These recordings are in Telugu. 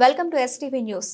వెల్కమ్ టు ఎస్టీవీ న్యూస్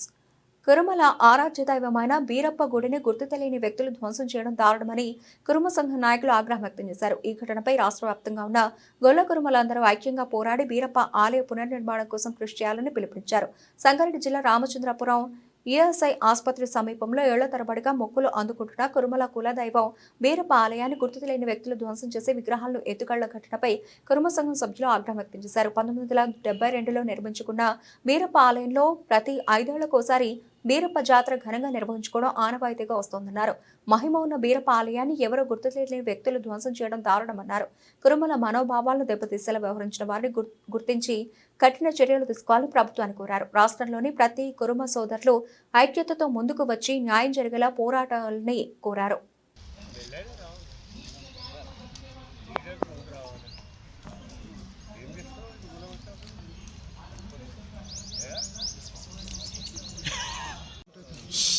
కురుమల ఆరాధ్య దైవమైన బీరప్ప గుడిని గుర్తు తెలియని వ్యక్తులు ధ్వంసం చేయడం దారుణమని కురుమ సంఘ నాయకులు ఆగ్రహం వ్యక్తం చేశారు. ఈ ఘటనపై రాష్ట్ర వ్యాప్తంగా ఉన్న గొల్ల కురుమలందరూ ఐక్యంగా పోరాడి బీరప్ప ఆలయ పునర్నిర్మాణం కోసం కృషి చేయాలని పిలుపునిచ్చారు. సంగారెడ్డి జిల్లా రామచంద్రపురం ఈఎస్ఐ ఆసుపత్రి సమీపంలో ఏళ్ళ తరబడిగా మొక్కులు అందుకుంటున్న కురుమల కులదైవం వీరప్ప ఆలయాన్ని గుర్తు తెలియని వ్యక్తులు ధ్వంసం చేసి విగ్రహాలను ఎత్తుకళ్ళ ఘటనపై కురుమ సంఘం సభ్యులు ఆగ్రహం వ్యక్తం చేశారు. పంతొమ్మిది వందల డెబ్బై రెండులో నిర్మించుకున్న వీరప్ప ఆలయంలో ప్రతి ఐదేళ్ళకోసారి బీరప్ప జాతర ఘనంగా నిర్వహించుకోవడం ఆనవాయితీగా వస్తోందన్నారు. మహిమ ఉన్న బీరప్ప ఆలయాన్ని ఎవరో గుర్తు తెలియని వ్యక్తులు ధ్వంసం చేయడం దారుణమన్నారు. కురుమల మనోభావాలను దెబ్బతీసేలా వ్యవహరించిన వారిని గుర్- గుర్తించి కఠిన చర్యలు తీసుకోవాలని ప్రభుత్వాన్ని కోరారు. రాష్ట్రంలోని ప్రతి కురుమ సోదరులు ఐక్యతతో ముందుకు వచ్చి న్యాయం జరిగేలా పోరాటాలని కోరారు.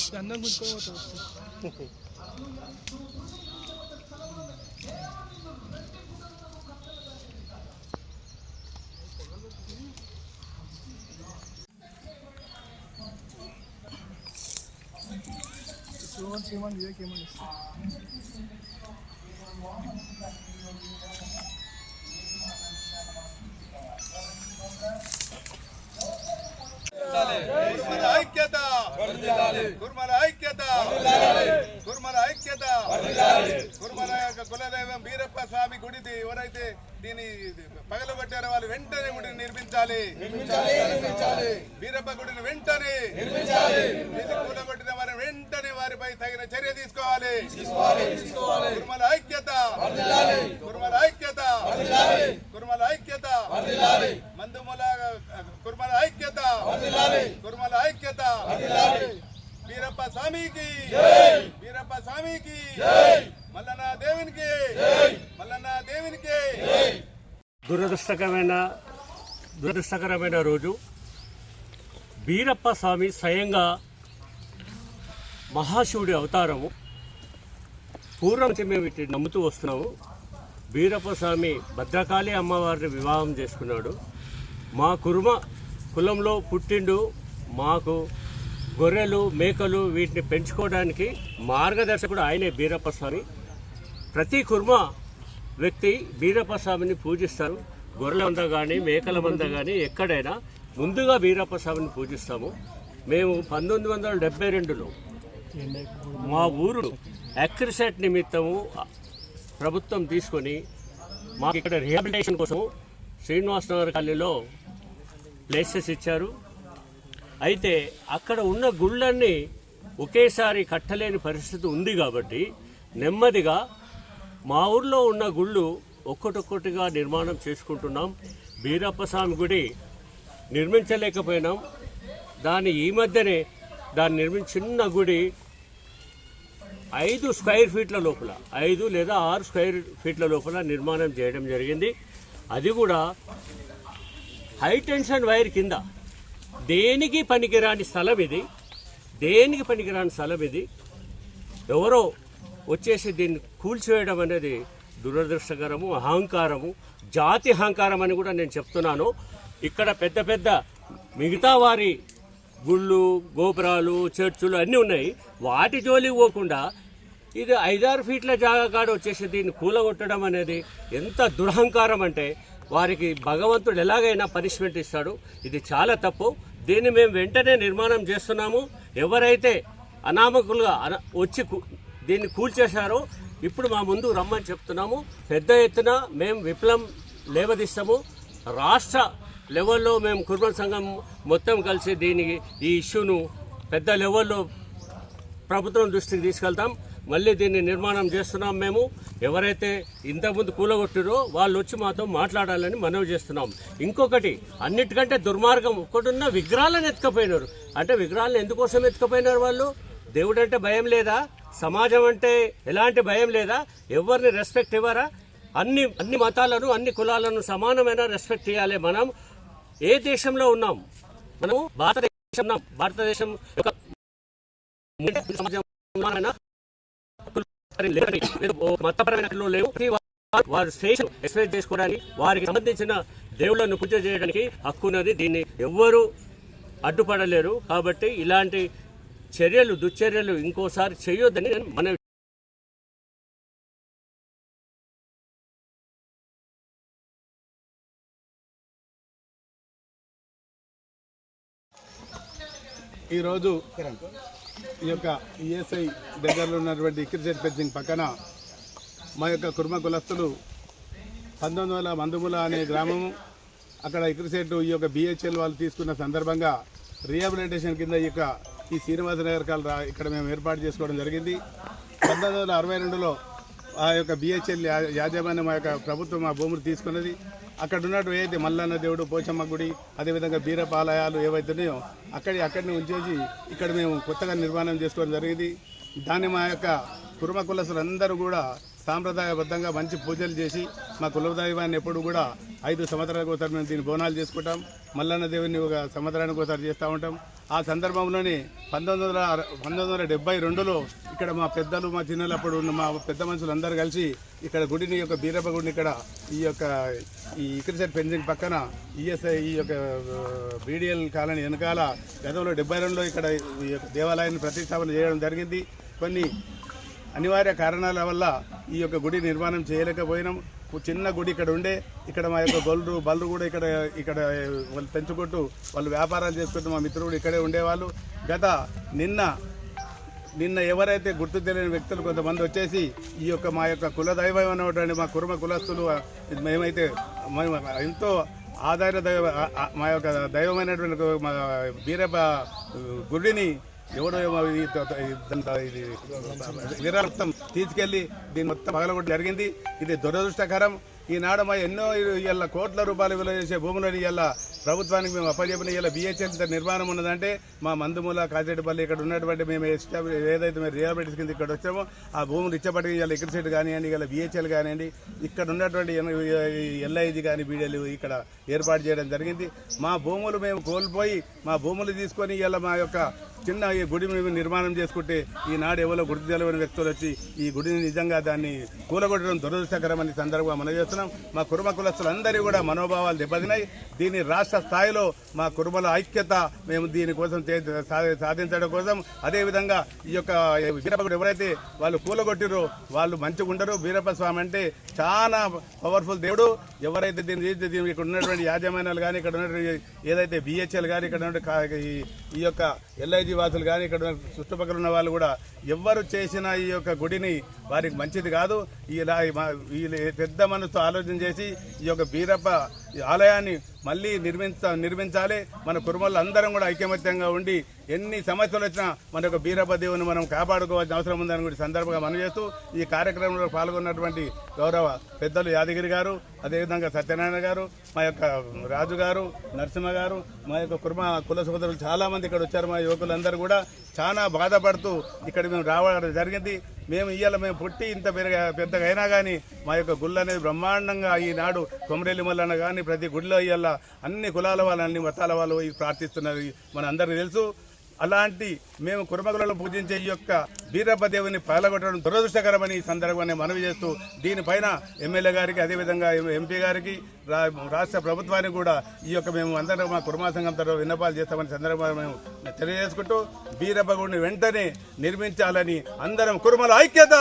Senden gol koyma tabii. Sıvan sıvan diye kemal istedim. కుర్మల ఐక్యత. కుర్మల ఐక్యత. కుర్మల యొక్క కులదైవం బీరప్ప స్వామి గుడిది ఎవరైతే దీని పగలగొట్టారో వాళ్ళు వెంటనే గుడిని నిర్మించాలి. బీరప్ప గుడిని వెంటనే కూలగొట్టిన వారి వెంటనే వారిపై తగిన చర్య తీసుకోవాలి. కుర్మల ఐక్యత. కుర్మల ఐక్యత. కుర్మల ఐక్యత. మందుమల కుర్మల ఐక్యత. కుర్మల ఐక్యత. వీరప్ప స్వామికి. వీరప్ప స్వామికి. మల్లన్న దేవునికి. మల్లన్న దేవునికి. దురదృష్టకరమైన దురదృష్టకరమైన రోజు. బీరప్ప స్వామి స్వయంగా మహాశివుడి అవతారము. పూర్వం నుంచి మేము ఇటు నమ్ముతూ వస్తున్నాము. బీరప్ప స్వామి భద్రకాళి అమ్మవారిని వివాహం చేసుకున్నాడు. మా కుర్మ కులంలో పుట్టిండు మాకు గొర్రెలు మేకలు వీటిని పెంచుకోవడానికి మార్గదర్శకుడు ఆయనే బీరప్ప స్వామి. ప్రతి కుర్మ వ్యక్తి బీరప్ప స్వామిని పూజిస్తారు. గొర్రెల మంద కానీ మేకల మంద కానీ ఎక్కడైనా ముందుగా బీరప్ప స్వామిని పూజిస్తాము. మేము పంతొమ్మిది వందల డెబ్బై రెండులో మా ఊరు అక్రిసెట్ నిమిత్తము ప్రభుత్వం తీసుకొని మాకు ఇక్కడ రిహాబిలిటేషన్ కోసం శ్రీనివాసనగర్ కాలనీలో ప్లేసెస్ ఇచ్చారు. అయితే అక్కడ ఉన్న గుళ్ళన్నీ ఒకేసారి కట్టలేని పరిస్థితి ఉంది కాబట్టి నెమ్మదిగా మా ఊర్లో ఉన్న గుళ్ళు ఒక్కొక్కటిగా నిర్మాణం చేసుకుంటున్నాం. బీరప్ప స్వామి గుడి నిర్మించలేకపోయినాం. దాని ఈ మధ్యనే దాన్ని నిర్మించిన చిన్న గుడి ఐదు స్క్వేర్ ఫీట్ల లోపల ఐదు లేదా ఆరు స్క్వేర్ ఫీట్ల లోపల నిర్మాణం చేయడం జరిగింది. అది కూడా హై టెన్షన్ వైర్ కింద. దేనికి పనికిరాని స్థలం ఇది? దేనికి పనికిరాని స్థలం ఇది? ఎవరో వచ్చేసి దీన్ని కూల్చివేయడం అనేది దురదృష్టకరము అహంకారము జాతి అహంకారం అని కూడా నేను చెప్తున్నాను. ఇక్కడ పెద్ద పెద్ద మిగతా వారి గుళ్ళు గోపురాలు చర్చులు అన్నీ ఉన్నాయి. వాటి జోలి పోకుండా ఇది ఐదారు ఫీట్ల జాగా కాడ వచ్చేసి దీన్ని కూలగొట్టడం అనేది ఎంత దురహంకారం అంటే వారికి భగవంతుడు ఎలాగైనా పనిష్మెంట్ ఇస్తాడు. ఇది చాలా తప్పు. దీన్ని మేము వెంటనే నిర్మాణం చేస్తున్నాము. ఎవరైతే అనామకులుగా వచ్చి దీన్ని కూల్చేశారో ఇప్పుడు మా ముందు రమ్మని చెప్తున్నాము. పెద్ద ఎత్తున మేము విప్లవం లేవదీస్తాము. రాష్ట్ర లెవెల్లో మేము కుర్బన్ సంఘం మొత్తం కలిసి దీనికి ఈ ఇష్యూను పెద్ద లెవెల్లో ప్రభుత్వం దృష్టికి తీసుకెళ్తాం. మళ్ళీ దీన్ని నిర్మాణం చేస్తున్నాం మేము. ఎవరైతే ఇంతకుముందు కూలగొట్టిరో వాళ్ళు వచ్చి మాతో మాట్లాడాలని మనవి చేస్తున్నాం. ఇంకొకటి అన్నిటికంటే దుర్మార్గం ఒక్కడున్న విగ్రహాలను ఎత్తుకపోయినారు. అంటే విగ్రహాలను ఎందుకోసం ఎత్తుకపోయినారు వాళ్ళు? దేవుడు అంటే భయం లేదా? సమాజం అంటే ఎలాంటి భయం లేదా? ఎవరిని రెస్పెక్ట్ ఇవ్వరా? అన్ని అన్ని మతాలను అన్ని కులాలను సమానమైన రెస్పెక్ట్ ఇవ్వాలి మనం. ఏ దేశంలో ఉన్నాం? మనము భారతదేశం భారతదేశం యొక్క సమాజం సమానమైన హక్కులు లేదని, లేదు, ఓ మతపరమైన లేవు. వారు- వారు స్టేషన్ ఎక్స్ప్రెస్ చేసుకోవడానికి వారికి సంబంధించిన దేవుళ్ళను పూజ చేయడానికి హక్కు ఉన్నది. దీన్ని ఎవ్వరూ అడ్డుపడలేరు. కాబట్టి ఇలాంటి చర్యలు దుశ్చర్యలు ఇంకోసారి చేయొద్దని నేను మన ఈరోజు ఈ యొక్క ఈఎస్ఐ దగ్గరలో ఉన్నటువంటి ఇక్రిసెట్ పెంచింగ్ పక్కన మా యొక్క కుర్మ కులస్తులు పంతొమ్మిది వందల మందుముల అనే గ్రామము అక్కడ ఇక్రిసెట్ ఈ యొక్క బిహెచ్ఎల్ వాళ్ళు తీసుకున్న సందర్భంగా రీహాబిలిటేషన్ కింద ఈ యొక్క ఈ శ్రీనివాస నగర్ కాల రా- ఇక్కడ మేము ఏర్పాటు చేసుకోవడం జరిగింది. పంతొమ్మిది వందల అరవై రెండులో ఆ యొక్క బిహెచ్ఎల్ యాజమాన్యం మా యొక్క ప్రభుత్వం ఆ భూములు తీసుకున్నది. అక్కడ ఉన్నట్టు ఏదైతే మల్లన్న దేవుడు పోచమ్మ గుడి అదేవిధంగా బీరపాలయాలు ఏవైతే ఉన్నాయో అక్కడి అక్కడిని ఉంచేసి ఇక్కడ మేము కొత్తగా నిర్మాణం చేసుకోవడం జరిగింది. దాన్ని మా యొక్క కుర్మ కులసులందరూ కూడా సాంప్రదాయబద్ధంగా మంచి పూజలు చేసి మా కులదైవాన్ని ఎప్పుడు కూడా ఐదు సంవత్సరాలకు ఒకసారి మేము దీన్ని బోనాలు చేసుకుంటాం. మల్లన్న దేవుని ఒక సంవత్సరానికి ఒకసారి చేస్తూ ఉంటాం. ఆ సందర్భంలోనే పంతొమ్మిది వందల పంతొమ్మిది వందల డెబ్బై రెండులో ఇక్కడ మా పెద్దలు మా చిన్నలు అప్పుడు ఉన్న మా పెద్ద మనుషులు అందరూ కలిసి ఇక్కడ గుడిని యొక్క బీరప్ప గుడిని ఇక్కడ ఈ యొక్క ఈ ఇక్రిసెట్ పెంచింగ్ పక్కన ఈఎస్ఐ ఈ యొక్క బీడిఎల్ కాలనీ వెనకాల గతంలో డెబ్బై రెండులో ఇక్కడ ఈ యొక్క దేవాలయాన్ని ప్రతిష్టాపన చేయడం జరిగింది. కొన్ని అనివార్య కారణాల వల్ల ఈ యొక్క గుడి నిర్మాణం చేయలేకపోయినాం. చిన్న గుడి ఇక్కడ ఉండే ఇక్కడ మా యొక్క గొల్లు బల్లు కూడా ఇక్కడ ఇక్కడ వాళ్ళు పెంచుకుంటూ వాళ్ళు వ్యాపారాలు చేసుకుంటూ మా మిత్రులు ఇక్కడే ఉండేవాళ్ళు. గత నిన్న నిన్న ఎవరైతే గుర్తు తెలియని వ్యక్తులు కొంతమంది వచ్చేసి ఈ యొక్క మా యొక్క కులదైవం అనేటువంటి మా కుర్మ కులస్తులు మేమైతే మేము ఎంతో ఆధార దైవ మా యొక్క దైవమైనటువంటి మా బీరప్ప గుడిని ఎవడో ఏమో ఇది ఇదంతా ఇది తీసుకెళ్ళి దీని మొత్తం పగలగొట్టి జరిగింది. ఇది దురదృష్టకరం. ఈనాడు మా ఎన్నో ఇళ్ళ కోట్ల రూపాయలు విలువ చేసే భూములని ఇలా ప్రభుత్వానికి మేము అప్పచెప్పిన ఇలా బిహెచ్ఎల్ నిర్మాణం ఉన్నదంటే మా మందుమూల కాజేటిపల్లి ఇక్కడ ఉన్నటువంటి మేము ఎస్టాబ్లి ఏదైతే మేము రిహాబిలిటీస్ కింద ఇక్కడ వచ్చామో ఆ భూములు ఇచ్చబట్టి ఇలా సైడ్ కానివ్వండి ఇలా బిహెచ్ఎల్ కానివ్వండి ఇక్కడ ఉన్నటువంటి ఎల్ఐజీ కానీ బీడీలు ఇక్కడ ఏర్పాటు చేయడం జరిగింది. మా భూములు మేము కోల్పోయి మా భూములు తీసుకొని ఇలా మా యొక్క చిన్న ఈ గుడి మేము నిర్మాణం చేసుకుంటే ఈనాడు ఎవరో గుర్తు తెలియని వ్యక్తులు వచ్చి ఈ గుడిని నిజంగా దాన్ని కూలగొట్టడం దురదృష్టకరమని సందర్భంగా మనం చేస్తున్నాం. మా కుటుంబ కులస్తులందరూ కూడా మనోభావాలు దెబ్బతినాయి దీన్ని రాష్ట్ర స్థాయిలో మా కుర్మల ఐక్యత మేము దీనికోసం చే- సా- సాధించడం కోసం అదేవిధంగా ఈ యొక్క వీరప్ప ఎవరైతే వాళ్ళు కూలగొట్టిరో వాళ్ళు మంచిగా ఉండరు. వీరప్ప స్వామి అంటే చాలా పవర్ఫుల్ దేవుడు. ఎవరైతే దీన్ని దీనికి ఇక్కడ ఉన్నటువంటి యాజమాన్యాలు కానీ ఇక్కడ ఉన్నటువంటి ఏదైతే బిహెచ్ఎల్ కానీ ఇక్కడ ఈ- యొక్క ఎల్ఐజి వాసులు కానీ ఇక్కడ చుట్టుపక్కల ఉన్న వాళ్ళు కూడా ఎవ్వరు చేసిన ఈ యొక్క గుడిని వారికి మంచిది కాదు. ఇలా వీళ్ళు పెద్ద మనసుతో ఆలోచన చేసి ఈ యొక్క బీరప్ప ఆలయాన్ని మళ్ళీ నిర్మించ నిర్మించాలి. మన కుటుంబాలు అందరం కూడా ఐకమత్యంగా ఉండి ఎన్ని సమస్యలు వచ్చినా మన యొక్క బీరప్ప మనం కాపాడుకోవాల్సిన అవసరం ఉందని కూడా సందర్భంగా మనం చేస్తూ ఈ కార్యక్రమంలో పాల్గొన్నటువంటి గౌరవ పెద్దలు యాదగిరి గారు అదేవిధంగా సత్యనారాయణ గారు మా యొక్క రాజు గారు నరసింహ గారు మా యొక్క కుర్మ కుల సోదరులు చాలామంది ఇక్కడ వచ్చారు మా యువకులందరూ కూడా చాలా బాధపడుతూ ఇక్కడ మేము రావడం జరిగింది. మేము ఇవాళ మేము పుట్టి ఇంత పెరిగా పెద్దగా అయినా కానీ మా యొక్క గుళ్ళు అనేది బ్రహ్మాండంగా ఈనాడు కొమరెల్లి మల్లన్న కానీ ప్రతి గుడిలో ఇవాళ అన్ని కులాల వాళ్ళు అన్ని మతాల వాళ్ళు ప్రార్థిస్తున్నది మన అందరికీ తెలుసు. అలాంటి మేము కుర్మకులలో పూజించే ఈ యొక్క బీరప్ప దేవుని దురదృష్టకరమని ఈ సందర్భాన్ని మనవి చేస్తూ దీనిపైన ఎమ్మెల్యే గారికి అదేవిధంగా ఎంపీ గారికి రా- రాష్ట్ర ప్రభుత్వానికి కూడా ఈ యొక్క మేము అందరం మా కుర్మా సంఘం తరఫు విన్నపాలు చేస్తామని సందర్భంగా మేము తెలియజేసుకుంటూ బీరప్ప గుడిని వెంటనే నిర్మించాలని అందరం కురుమల ఐక్యత!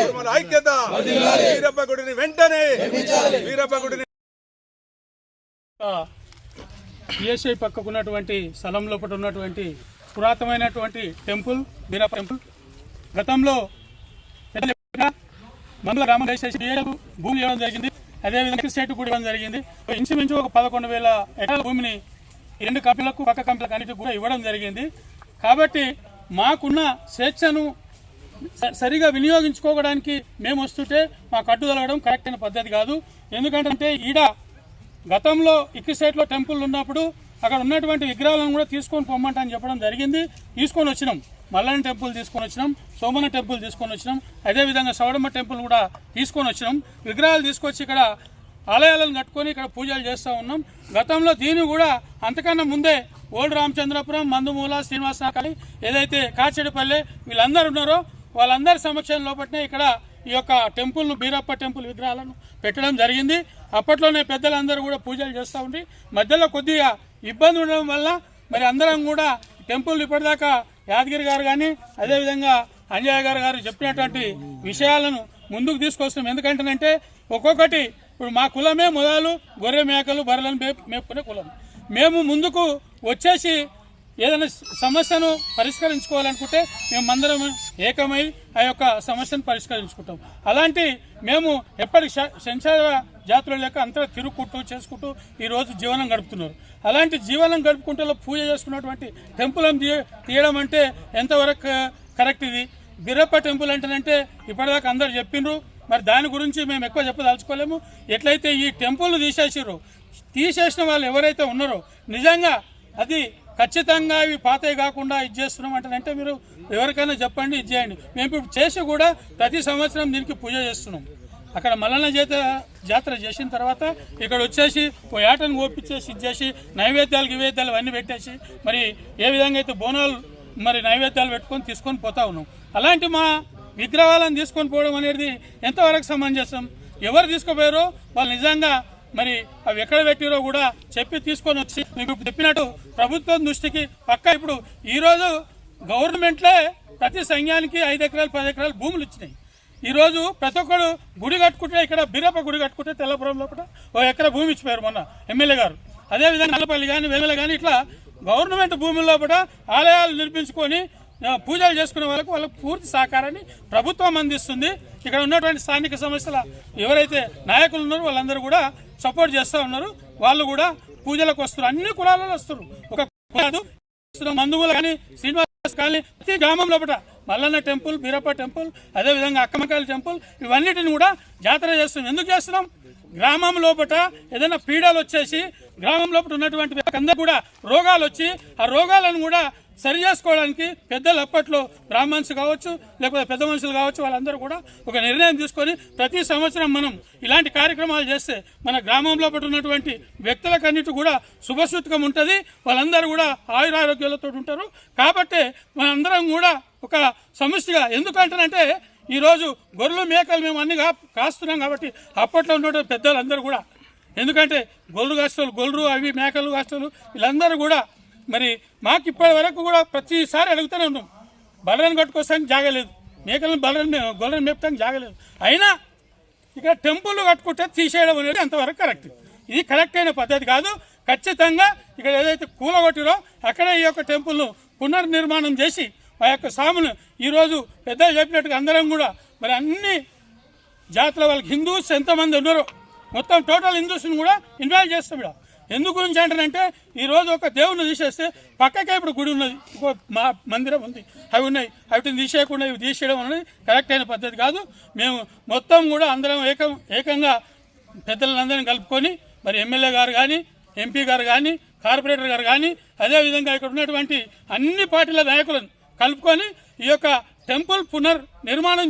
కురుమల ఐక్యత! వీరప్ప గుడిని వెంటనే! వీరప్ప గుడిని ఈఎస్ఐ పక్కకు ఉన్నటువంటి స్థలం లోపల ఉన్నటువంటి పురాతనమైనటువంటి టెంపుల్ బీరప్ప టెంపుల్. గతంలో మందుల గ్రామం భూమి ఇవ్వడం జరిగింది. అదేవిధంగా స్టేట్ కూడా ఇవ్వడం జరిగింది. ఇంచుమించు ఒక పదకొండు వేల ఎకరాల భూమిని రెండు కంపెనీలకు పక్క కంపెనీలకు అన్నిటికి కూడా ఇవ్వడం జరిగింది. కాబట్టి మాకున్న స్వేచ్ఛను స- సరిగా వినియోగించుకోవడానికి మేము వస్తుంటే మాకు కట్టుదలగడం కరెక్ట్ అయిన పద్ధతి కాదు. ఎందుకంటే ఈడ గతంలో ఇక్కిసేట్లో టెంపుల్ ఉన్నప్పుడు అక్కడ ఉన్నటువంటి విగ్రహాలను కూడా తీసుకొని పొమ్మంటని చెప్పడం జరిగింది. తీసుకొని వచ్చినాం. మల్లన్న టెంపుల్ తీసుకొని వచ్చినాం. సోమన టెంపుల్ తీసుకొని వచ్చినాం. అదేవిధంగా సౌడమ్మ టెంపుల్ కూడా తీసుకొని వచ్చినాం. విగ్రహాలు తీసుకొచ్చి ఇక్కడ ఆలయాలను కట్టుకొని ఇక్కడ పూజలు చేస్తూ ఉన్నాం. గతంలో దీన్ని కూడా అంతకన్నా ముందే ఓల్డ్ రామచంద్రపురం మందుమూల శ్రీనివాస ఏదైతే కాచెడిపల్లె వీళ్ళందరూ ఉన్నారో వాళ్ళందరి సమక్షం లోపట్నే ఇక్కడ ఈ యొక్క టెంపుల్ను బీరప్ప టెంపుల్ విగ్రహాలను పెట్టడం జరిగింది. అప్పట్లోనే పెద్దలందరూ కూడా పూజలు చేస్తూ ఉండి మధ్యలో కొద్దిగా ఇబ్బంది ఉండడం వల్ల మరి అందరం కూడా టెంపుల్ ఇప్పటిదాకా యాదగిరి గారు కానీ అదేవిధంగా అంజయ్య గారు గారు చెప్పినటువంటి విషయాలను ముందుకు తీసుకొస్తున్నాం. ఎందుకంటేనంటే ఒక్కొక్కటి ఇప్పుడు మా కులమే మొదలు గొర్రె మేకలు బర్రెలను మేపుకునే కులం. మేము ముందుకు వచ్చేసి ఏదైనా సమస్యను పరిష్కరించుకోవాలనుకుంటే మేము అందరం ఏకమై ఆ యొక్క సమస్యను పరిష్కరించుకుంటాం. అలాంటి మేము ఎప్పటి సంచార జాతర లేక అంతా తిరుగుకుంటూ చేసుకుంటూ ఈరోజు జీవనం గడుపుతున్నారు. అలాంటి జీవనం గడుపుకుంటూ పూజ చేసుకున్నటువంటి టెంపుల్ తీయడం అంటే ఎంతవరకు కరెక్ట్ ఇది? బిరప్ప టెంపుల్ అంటేనంటే ఇప్పటిదాకా అందరు చెప్పిండ్రు మరి దాని గురించి మేము ఎక్కువ చెప్పదలుచుకోలేము. ఎట్లయితే ఈ టెంపుల్ తీసేసారు తీసేసిన వాళ్ళు ఎవరైతే ఉన్నారో నిజంగా అది ఖచ్చితంగా ఇవి పాతవి కాకుండా ఇది చేస్తున్నాం అంటారంటే మీరు ఎవరికైనా చెప్పండి ఇది చేయండి. మేము ఇప్పుడు చేసి కూడా ప్రతి సంవత్సరం దీనికి పూజ చేస్తున్నాం. అక్కడ మల్లన్న చేత జాతర చేసిన తర్వాత ఇక్కడ వచ్చేసి ఓ ఏటను ఓపించేసి ఇది చేసి నైవేద్యాలు గివేద్యాలు అవన్నీ పెట్టేసి మరి ఏ విధంగా అయితే బోనాలు మరి నైవేద్యాలు పెట్టుకొని తీసుకొని పోతా ఉన్నాం. అలాంటి మా విగ్రహాలను తీసుకొని పోవడం అనేది ఎంతవరకు సమంజసం? ఎవరు తీసుకుపోయారో వాళ్ళు నిజంగా మరి అవి ఎక్కడ పెట్టిరో కూడా చెప్పి తీసుకొని వచ్చి మీకు ఇప్పుడు చెప్పినట్టు ప్రభుత్వం దృష్టికి పక్క ఇప్పుడు ఈరోజు గవర్నమెంట్లే ప్రతి సంఘానికి ఐదు ఎకరాలు పది ఎకరాలు భూములు ఇచ్చినాయి. ఈరోజు ప్రతి ఒక్కరు గుడి కట్టుకుంటే ఇక్కడ బీరప్ప గుడి కట్టుకుంటే తెల్లపురం లోపల ఓ ఎకరా భూమి ఇచ్చిపోయారు మొన్న ఎమ్మెల్యే గారు. అదేవిధంగా నల్లపల్లి కానీ వేమల కానీ ఇట్లా గవర్నమెంట్ భూముల లోపల ఆలయాలు నిర్మించుకొని పూజలు చేసుకునే వాళ్ళకు వాళ్ళకు పూర్తి సహకారాన్ని ప్రభుత్వం అందిస్తుంది. ఇక్కడ ఉన్నటువంటి స్థానిక సమస్యల ఎవరైతే నాయకులు ఉన్నారో వాళ్ళందరూ కూడా సపోర్ట్ చేస్తూ ఉన్నారు. వాళ్ళు కూడా పూజలకు వస్తారు అన్ని కులాలలో వస్తారు ఒక కాదు మందుగులు కానీ శ్రీనివాస్ కానీ ప్రతి గ్రామం లోపల మల్లన్న టెంపుల్ బీరప్ప టెంపుల్ అదేవిధంగా అక్కమకాయల టెంపుల్ ఇవన్నిటిని కూడా జాతర చేస్తున్నాం. ఎందుకు చేస్తున్నాం? గ్రామం లోపల ఏదైనా పీడలు వచ్చేసి గ్రామం లోపల ఉన్నటువంటి అందరూ కూడా రోగాలు వచ్చి ఆ రోగాలను కూడా సరి చేసుకోవడానికి పెద్దలు అప్పట్లో బ్రాహ్మణ్స్ కావచ్చు లేకపోతే పెద్ద మనుషులు కావచ్చు వాళ్ళందరూ కూడా ఒక నిర్ణయం తీసుకొని ప్రతి సంవత్సరం మనం ఇలాంటి కార్యక్రమాలు చేస్తే మన గ్రామం లోపల ఉన్నటువంటి వ్యక్తులకన్నిటి కూడా శుభసూతకం ఉంటుంది. వాళ్ళందరూ కూడా ఆయురారోగ్యాలతో ఉంటారు. కాబట్టి మనందరం కూడా ఒక సమస్యగా. ఎందుకంటానంటే ఈరోజు గొర్రెలు మేకలు మేము అన్ని కాస్తున్నాం కాబట్టి అప్పట్లో ఉన్నటువంటి పెద్దలందరూ కూడా ఎందుకంటే గొర్రెలు కాస్తలు గొర్రెలు అవి మేకలు కాస్తలు వీళ్ళందరూ కూడా మరి మాకు ఇప్పటి వరకు కూడా ప్రతిసారి అడుగుతూనే ఉన్నాం. బలరని కట్టుకోవడానికి జాగలేదు మేకలను బలరని గొర్రెని మేపడానికి జాగలేదు అయినా ఇక్కడ టెంపుల్ కట్టుకుంటే తీసేయడం అనేది అంతవరకు కరెక్ట్. ఇది కరెక్ట్ అయిన పద్ధతి కాదు. ఖచ్చితంగా ఇక్కడ ఏదైతే కూలగొట్టిరో అక్కడే ఈ యొక్క టెంపుల్ను పునర్నిర్మాణం చేసి ఆ యొక్క సామును ఈరోజు పెద్దలు చెప్పినట్టుగా అందరం కూడా మరి అన్ని జాతుల వాళ్ళకి హిందూస్ ఎంతమంది ఉన్నారో మొత్తం టోటల్ హిందూస్ని కూడా ఇన్వాల్వ్ చేస్తాం ఇక్కడ ఎందుకు గురించి అంటారంటే ఈరోజు ఒక దేవుని తీసేస్తే పక్కకే ఇప్పుడు గుడి ఉన్నది. ఇంకో మా మందిరం ఉంది. అవి ఉన్నాయి. వాటిని తీసేయకుండా ఇవి తీసేయడం అనేది కరెక్ట్ అయిన పద్ధతి కాదు. మేము మొత్తం కూడా అందరం ఏకం ఏకంగా పెద్దలందరినీ కలుపుకొని మరి ఎమ్మెల్యే గారు కానీ ఎంపీ గారు కానీ కార్పొరేటర్ గారు కానీ అదేవిధంగా ఇక్కడ ఉన్నటువంటి అన్ని పార్టీల నాయకులను కలుపుకొని ఈ యొక్క టెంపుల్ పునర్ నిర్మాణం